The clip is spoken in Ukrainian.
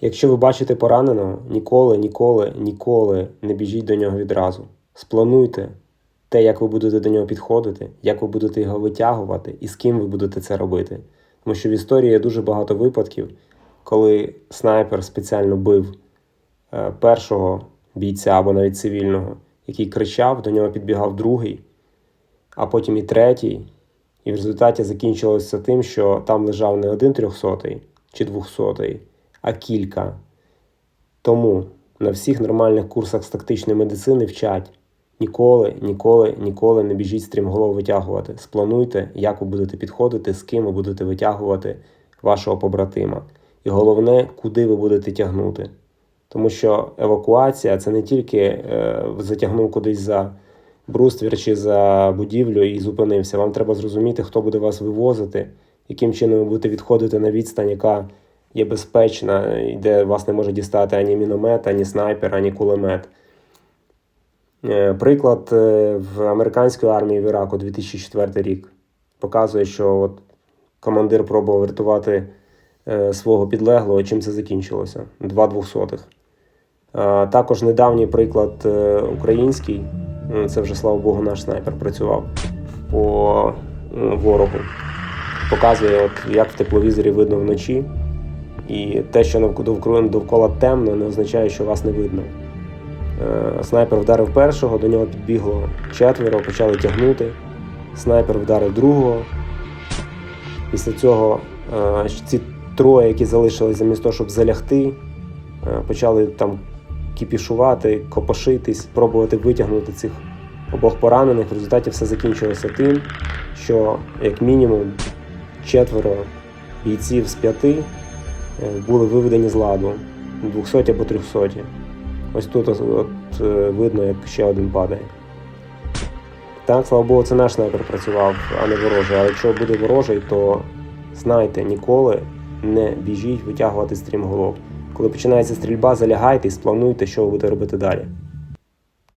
Якщо ви бачите пораненого, ніколи, ніколи, ніколи не біжіть до нього відразу. Сплануйте те, як ви будете до нього підходити, як ви будете його витягувати і з ким ви будете це робити. Тому що в історії є дуже багато випадків, коли снайпер спеціально бив е, першого бійця або навіть цивільного, який кричав, до нього підбігав другий, а потім і третій. І в результаті закінчилося тим, що там лежав не один трьохсотий чи двохсотий, а кілька. Тому на всіх нормальних курсах з тактичної медицини вчать. Ніколи, ніколи, ніколи не біжіть стрімголов витягувати. Сплануйте, як ви будете підходити, з ким ви будете витягувати вашого побратима. І головне, куди ви будете тягнути. Тому що евакуація це не тільки е, затягнув кудись за бруствір чи за будівлю і зупинився. Вам треба зрозуміти, хто буде вас вивозити, яким чином ви будете відходити на відстань, яка є безпечна, і де вас не може дістати ані міномет, ані снайпер, ані кулемет. Е, Приклад е, в американської армії в Іраку 2004 рік показує, що от командир пробував врятувати е, свого підлеглого, чим це закінчилося? Два двохсотих. Також недавній приклад український, це вже слава Богу, наш снайпер працював по ворогу. Показує, от, як в тепловізорі видно вночі. І те, що довкола, довкола темно, не означає, що вас не видно. Е, Снайпер вдарив першого, до нього підбігло четверо, почали тягнути. Снайпер вдарив другого. Після цього е, ці троє, які залишились замість того, щоб залягти, е, почали там кіпішувати, копошитись, пробувати витягнути цих обох поранених. В результаті все закінчилося тим, що як мінімум четверо бійців з п'яти були виведені з ладу 200 або 300. Ось тут от, от, е, видно, як ще один падає. Так, слава Богу, це наш снайпер працював, а не ворожий. А якщо буде ворожий, то знайте, ніколи не біжіть витягувати стрімголов. Коли починається стрільба, залягайте і сплануйте, що ви будете робити далі.